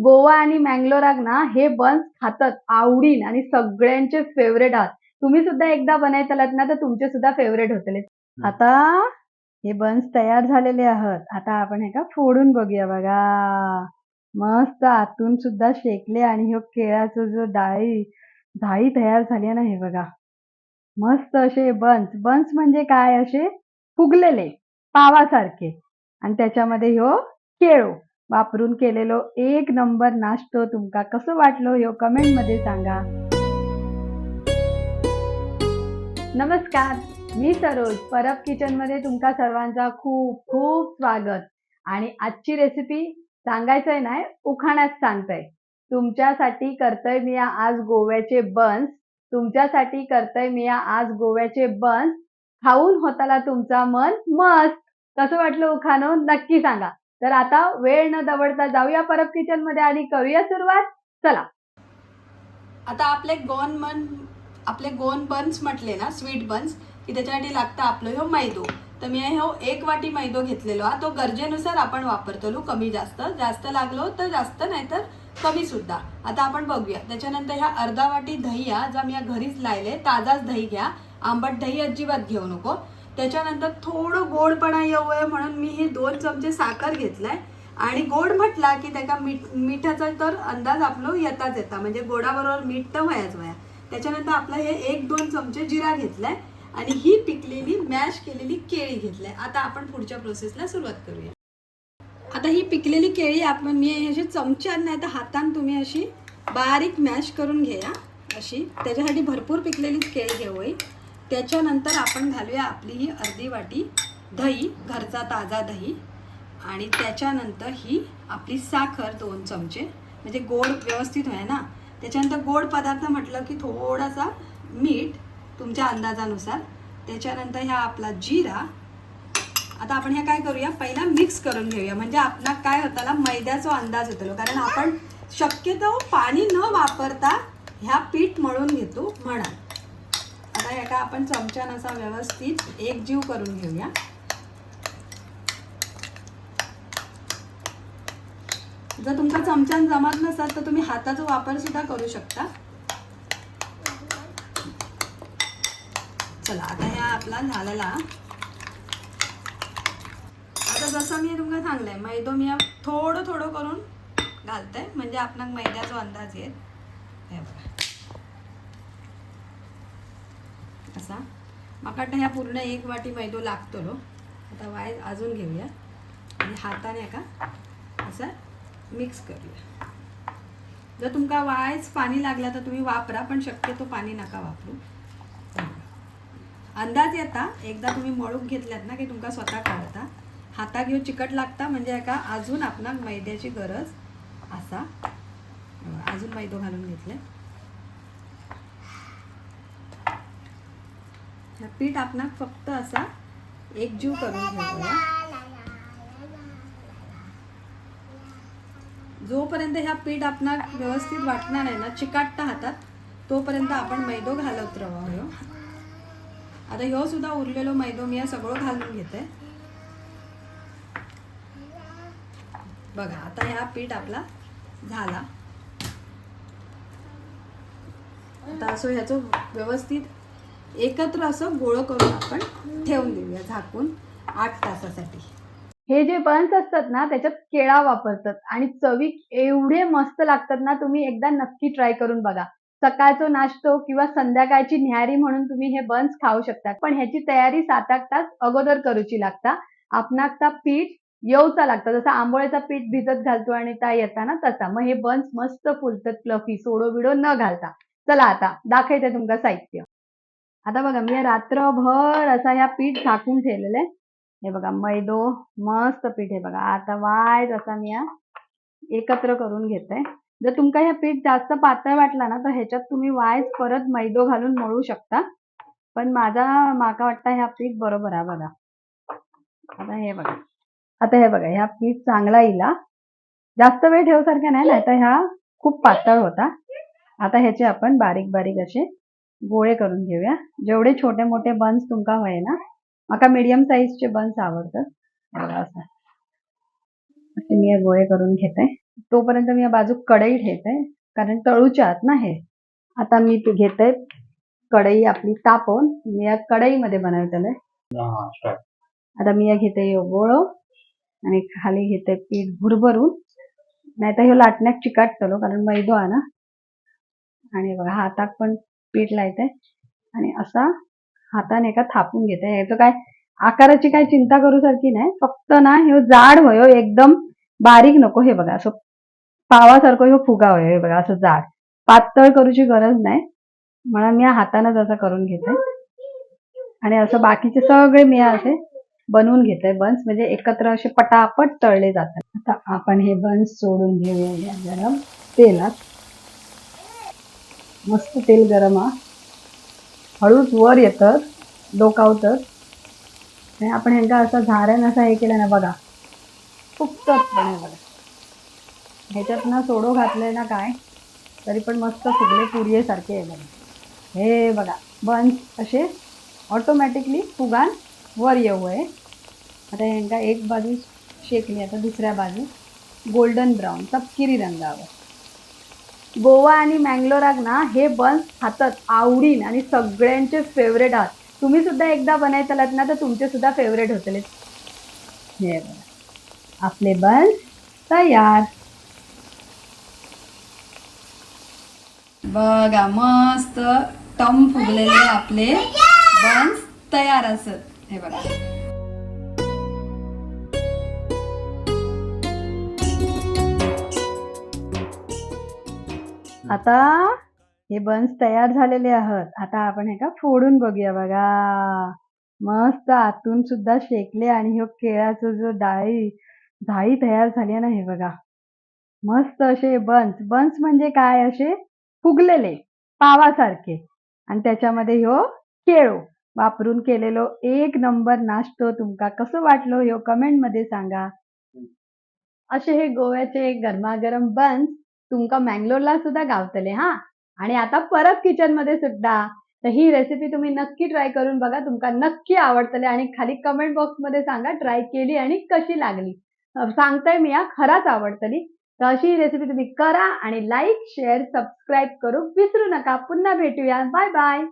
गोवा आणि मँगलोराक ना हे बन्स खातात आवडीन आणि सगळ्यांचे फेवरेट आहात. तुम्ही सुद्धा एकदा बनायतलात ना तर तुमचे सुद्धा फेवरेट होतले. आता हे बन्स तयार झालेले आहात. आता आपण हे का फोडून बघूया बघा. मस्त आतून सुद्धा शेकले आणि ह्यो केळाचा जो डाळी जाळी तयार झाली आहे ना हे बघा. मस्त असे बन्स बन्स म्हणजे काय? असे फुगलेले पावासारखे. आणि त्याच्यामध्ये ह्यो केळो. वापरून केलेलो एक नंबर नाश्तो तुमका कसं वाटलो ह्यो कमेंटमध्ये सांगा. नमस्कार मी सरोज परब किचनमध्ये तुमका सर्वांचा खूप खूप स्वागत. आणि आजची रेसिपी सांगायचंय नाही उखाण्यात सांगतंय. तुमच्यासाठी करतोय मी आज गोव्याचे बन्स तुमच्यासाठी करतोय मी आज गोव्याचे बन्स खाऊन होताला तुमचा मन मस्त. कसं वाटलं उखाणं? नक्की सांगा. तर आता वेळ न दवडता जाऊया परब किचनमध्ये आणि करूया सुरुवात. चला. आता आपले गोन मन आपले गोन बन्स म्हटले ना स्वीट बन्स की त्याच्यासाठी लागतं आपलं ह्यो मैदो. तर मी ह्यो एक वाटी मैदो घेतलेलो. हा तो गरजेनुसार आपण वापरतो कमी जास्त. जास्त लागलो तर जास्त नाही तर कमी सुद्धा. आता आपण बघूया. त्याच्यानंतर ह्या अर्धा वाटी दही हा जा मी घरीच लायले ताजाच दही घ्या. आंबट दही अजिबात घेऊ नको. त्याच्यानंतर थोडं गोडपणा येऊ म्हणून मी हे दोन चमचे साखर घेतलाय. आणि गोड म्हटला की त्याचा मीठ मिठाचा तर अंदाज आपलो येताच येता. म्हणजे गोडाबरोबर मीठ तर वयाच वया. त्याच्यानंतर आपलं हे एक दोन चमचे जिरा घेतलाय. आणि ही पिकलेली मॅश केलेली केळी घेतलाय. आता आपण पुढच्या प्रोसेसला सुरुवात करूया. आता ही पिकलेली केळी आपण मी अशी चमच्यात नाही तर हातान तुम्ही अशी बारीक मॅश करून घ्या. अशी. त्याच्यासाठी भरपूर पिकलेलीच केळी घेऊ. त्याच्यानंतर आपण घालूया आपली ही अर्धी वाटी दही घरचा ताजा दही. आणि त्याच्यानंतर ही आपली साखर दोन चमचे. म्हणजे गोड व्यवस्थित होय ना? त्याच्यानंतर गोड पदार्थ म्हटलं की थोडासा मीठ तुमच्या अंदाजानुसार. त्याच्यानंतर ह्या आपला जिरा. आता आपण ह्या काय करूया? पहिला मिक्स करून घेऊया. म्हणजे आपला काय होताला? मैद्याचा अंदाज होतो कारण आपण शक्यतो पाणी न वापरता ह्या पीठ मळून घेतो म्हणा. आता ह्या का आपण चमच्यान असा व्यवस्थित एक जीव करून घेऊया. जर तुमचा चमच्यान जमत नसत तर तुम्ही हाताचा वापर सुद्धा करू शकता. चला आता ह्या आपला झालेला. आता जसं मी तुमका सांगलंय मैदो मी थोडं थोडं करून घालते म्हणजे आपण मैद्याचा अंदाज येत. हे बघा. असा. म्हाका वाटतं ह्या पूर्ण एक वाटी मैदो लागतो आता वाय अजून घेऊया. आणि हाताने का असं मिक्स करूया. जर तुमका वायच पाणी लागला तर तुम्ही वापरा पण शक्यतो पाणी नका वापरू. अंदाज येता. एकदा तुम्ही मळूक घेतल्यात ना की तुमका स्वतः कळता हाता घेऊन चिकट लागता म्हणजे का अजून आपणाक मैद्याची गरज असा. अजून मैदो घालून घेतले. पीठ आपण फक्त असा एकजीव करून घेऊया. जोपर्यंत ह्या पीठ आपण व्यवस्थित वाटणार आहे ना चिकाटता हातात तोपर्यंत आपण मैदो घालत राहू आता ह्यो सुद्धा उरलेलो मैदो मी सगळं घालून घेते. बघा आता ह्या पीठ आपला झाला. आता असो ह्याचं व्यवस्थित एकत्र असं गोळं करून आपण ठेवून देऊया झाकून आठ तासासाठी. हे जे बन्स असतात ना त्याच्यात केळा वापरतात आणि चवी एवढे मस्त लागतात ना तुम्ही एकदा नक्की ट्राय करून बघा. सकाळचा नाश्तो किंवा संध्याकाळची न्याहारी म्हणून तुम्ही हे बन्स खाऊ शकता. पण ह्याची तयारी सात आठ तास अगोदर करूची लागता. आपणाक पीठ येऊचा लागतं. जसं आंबोळ्याचा पीठ भिजत घालतो आणि त्या येताना तसा. मग हे बन्स मस्त फुलतात प्लफी सोडो बिडो न घालता. चला आता दाखवते तुमका साहित्य. आता बघा मी रात्रभर असा ह्या पीठ झाकून ठेवलेलं आहे. हे बघा मैदो मस्त पीठ आहे बघा. आता वायच असा मी या एकत्र करून घेते जर तुमका हे पीठ जास्त पातळ वाटला ना तर ह्याच्यात तुम्ही वायच परत मैदो घालून मळू शकता. पण माझा माका वाटतं ह्या पीठ बरोबर आहे बघा. आता हे बघा. आता हे बघा ह्या पीठ चांगला येईल जास्त वेळ ठेवसारख्या नाही ना तर ह्या खूप पातळ होता. आता ह्याचे आपण बारीक बारीक असे गोळे करून घेऊया. जेवढे छोटे मोठे बन्स तुमका होय ना माका मीडियम साईजचे बन्स आवडतात. असं. मी गोळे करून घेते. तोपर्यंत मी या बाजू कढई ठेवते. कारण तळूच्या आहात ना हे. आता मी ते घेते. कढई आपली तापवून. मी या कढईमध्ये बनवतेलं. आता मी या घेते यो गोळो. आणि खाली घेते पीठ भुरभरून. नाही तर हे लाटण्यात चिकाटतलो कारण मैदो आहे ना. आणि बघा हाताक पण पीठ लायते आणि असा हाताने का थापून घेते हे काय आकाराची काय चिंता करू सारखी नाही. फक्त ना हे जाड होयो एकदम बारीक नको हे बघा. असं पावासारखं हो फुगा होयो हे बघा. असं जाड. पातळ करूची गरज नाही. म्हणून मी हातानंच असं करून घेते आणि असं बाकीचे सगळे मी असे बनवून घेते बन्स म्हणजे एकत्र असे पटापट तळले जातात. आता आपण हे बन्स सोडून घेऊया गरम तेलात. मस्त तेल गरम हा. हळूच वर येतात डोकावतात आणि आपण ह्यांका असं झाऱ्यान असं हे केलं ना बघा. फुकतात पण हे बघा. ह्याच्यात ना सोडो घातलंय ना काय तरी पण मस्त फुगले पुरीसारखे आहे बघा. हे बघा बंच असे ऑटोमॅटिकली फुगान वर येऊ आहे. आता ह्यांका एक बाजू शेकली आता दुसऱ्या बाजू गोल्डन ब्राऊन तपकिरी रंगावर. गोवा आणि मँगलोराक ना हे बन्स खातात आवडीन आणि सगळ्यांचे फेवरेट आहात. तुम्ही सुद्धा एकदा बनायचलात ना तर तुमचे सुद्धा फेवरेट होतले. हे बघा. आपले बन्स तयार. बघा मस्त टम फुगलेले आपले बन्स तयार असत. हे बघा. आता हे बन्स तयार झालेले आहोत. आता आपण हे का फोडून बघूया बघा. मस्त आतून सुद्धा शेकले आणि हो केळाचं जो डाळी झाळी तयार झाली आहे ना हे बघा. मस्त असे बन्स बन्स म्हणजे काय? असे फुगलेले पावासारखे. आणि त्याच्यामध्ये ह्यो केळो. वापरून केलेलो एक नंबर नाश्तो तुमका कसं वाटलो? ह्यो कमेंटमध्ये सांगा. असे हे गोव्याचे गरमागरम बन्स तुमका मँगलोरला सुद्धा गावतले हा? आणि आता परत किचनमध्ये सुद्धा. तर ही रेसिपी तुम्ही नक्की ट्राय करून बघा तुमका नक्की आवडतले आणि खाली कमेंट बॉक्समध्ये सांगा ट्राय केली आणि कशी लागली. सांगताय मी या खराच आवडतली. तर अशी रेसिपी तुम्ही करा आणि लाईक शेअर सबस्क्राईब करू विसरू नका. पुन्हा भेटूया. Bye bye